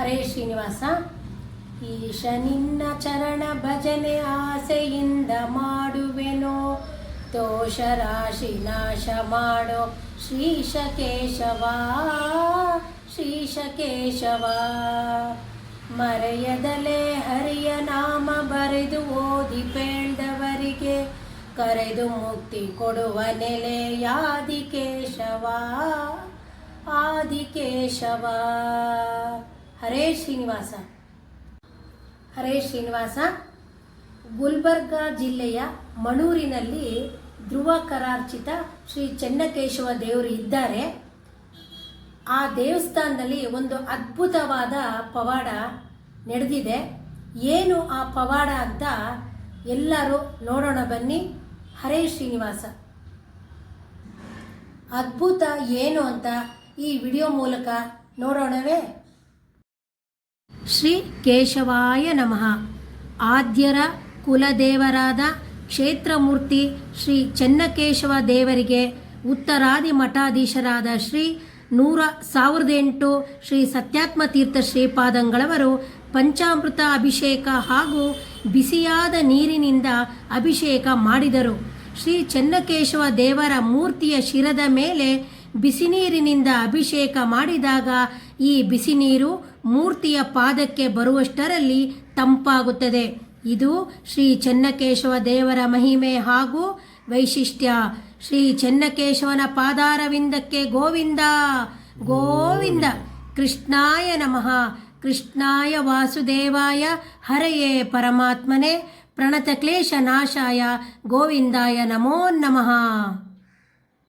ಹರೇ ಶ್ರೀನಿವಾಸ. ಈಶ ನಿನ್ನ ಚರಣ ಭಜನೆ ಆಸೆಯಿಂದ ಮಾಡುವೆನೋ, ದೋಷ ರಾಶಿ ನಾಶ ಮಾಡೋ ಶ್ರೀಶ ಕೇಶವ ಶ್ರೀಶ ಕೇಶವ. ಮರೆಯದಲೇ ಹರಿಯ ನಾಮ ಬರೆದು ಓದಿ ಪೇಳ್ದವರಿಗೆ ಕರೆದು ಮುಕ್ತಿ ಕೊಡುವ ನೆಲೆಯಾದಿ ಕೇಶವ ಆದಿಕೇಶವ. ಹರೇ ಶ್ರೀನಿವಾಸ. ಹರೇ ಶ್ರೀನಿವಾಸ. ಗುಲ್ಬರ್ಗ ಜಿಲ್ಲೆಯ ಮಣೂರಿನಲ್ಲಿ ಧ್ರುವ ಕರಾರ್ಚಿತ ಶ್ರೀ ಚೆನ್ನಕೇಶವ ದೇವರು ಇದ್ದಾರೆ. ಆ ದೇವಸ್ಥಾನದಲ್ಲಿ ಒಂದು ಅದ್ಭುತವಾದ ಪವಾಡ ನಡೆದಿದೆ. ಏನು ಆ ಪವಾಡ ಅಂತ ಎಲ್ಲರೂ ನೋಡೋಣ ಬನ್ನಿ. ಹರೇ ಶ್ರೀನಿವಾಸ. ಅದ್ಭುತ ಏನು ಅಂತ ಈ ವಿಡಿಯೋ ಮೂಲಕ ನೋಡೋಣವೇ? ಶ್ರೀ ಕೇಶವಾಯ ನಮಃ. ಆದ್ಯರ ಕುಲದೇವರಾದ ಕ್ಷೇತ್ರಮೂರ್ತಿ ಶ್ರೀ ಚೆನ್ನಕೇಶವ ದೇವರಿಗೆ ಉತ್ತರಾದಿ ಮಠಾಧೀಶರಾದ ಶ್ರೀ ನೂರ ಸಾವಿರದ ಎಂಟು ಶ್ರೀ ಸತ್ಯಾತ್ಮ ತೀರ್ಥ ಶ್ರೀಪಾದಂಗಳವರು ಪಂಚಾಮೃತ ಅಭಿಷೇಕ ಹಾಗೂ ಬಿಸಿಯಾದ ನೀರಿನಿಂದ ಅಭಿಷೇಕ ಮಾಡಿದರು. ಶ್ರೀ ಚೆನ್ನಕೇಶವ ದೇವರ ಮೂರ್ತಿಯ ಶಿರದ ಮೇಲೆ ಬಿಸಿನೀರಿನಿಂದ ಅಭಿಷೇಕ ಮಾಡಿದಾಗ ಈ ಬಿಸಿ ನೀರು ಮೂರ್ತಿಯ ಪಾದಕ್ಕೆ ಬರುವಷ್ಟರಲ್ಲಿ ತಂಪಾಗುತ್ತದೆ. ಇದು ಶ್ರೀ ಚೆನ್ನಕೇಶವ ದೇವರ ಮಹಿಮೆ ಹಾಗೂ ವೈಶಿಷ್ಟ್ಯ. ಶ್ರೀ ಚೆನ್ನಕೇಶವನ ಪಾದಾರವಿಂದಕ್ಕೆ ಗೋವಿಂದ ಗೋವಿಂದ. ಕೃಷ್ಣಾಯ ನಮಃ. ಕೃಷ್ಣಾಯ ವಾಸುದೇವಾಯ. ಹರೆಯೇ ಪರಮಾತ್ಮನೇ. ಪ್ರಣತ ಕ್ಲೇಶ ನಾಶಾಯ. ಗೋವಿಂದಾಯ ನಮೋ ನಮಃ.